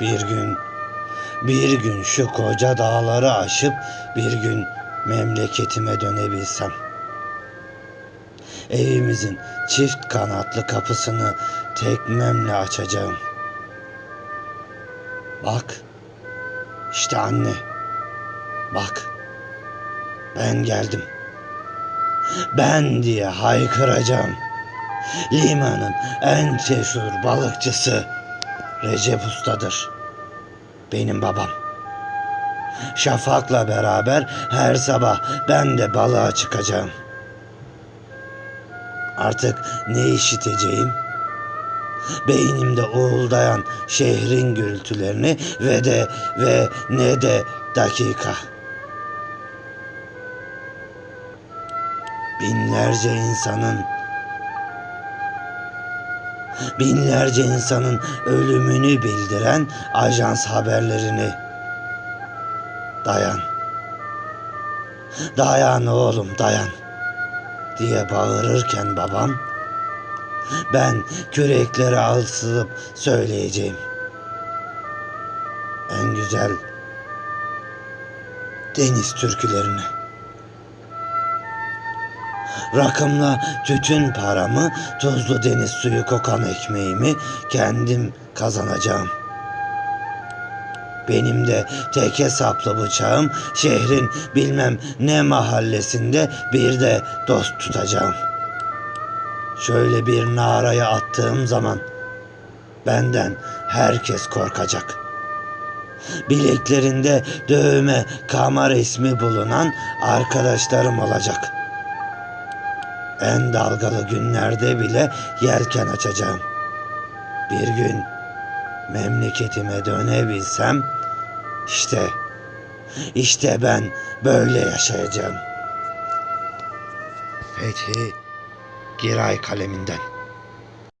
Bir gün, bir gün şu koca dağları aşıp bir gün memleketime dönebilsem. Evimizin çift kanatlı kapısını tekmemle açacağım. Bak, işte anne, bak, ben geldim. Ben diye haykıracağım. Limanın en cesur balıkçısı Recep Usta'dır. Benim babam. Şafak'la beraber her sabah ben de balığa çıkacağım. Artık ne işiteceğim? Beynimde uğuldayan şehrin gürültülerini ve de ve ne de dakika. Binlerce insanın binlerce insanın ölümünü bildiren ajans haberlerini dayan. Dayan oğlum dayan diye bağırırken babam ben kürekleri alsılıp söyleyeceğim. En güzel deniz türkülerini. Rakımla tütün paramı, tuzlu deniz suyu kokan ekmeğimi kendim kazanacağım. Benim de tek hesaplı bıçağım şehrin bilmem ne mahallesinde bir de dost tutacağım. Şöyle bir naraya attığım zaman benden herkes korkacak. Bileklerinde dövme kama resmi bulunan arkadaşlarım olacak.'' En dalgalı günlerde bile yelken açacağım. Bir gün memleketime dönebilsem işte işte ben böyle yaşayacağım. Fethi Giray kaleminden.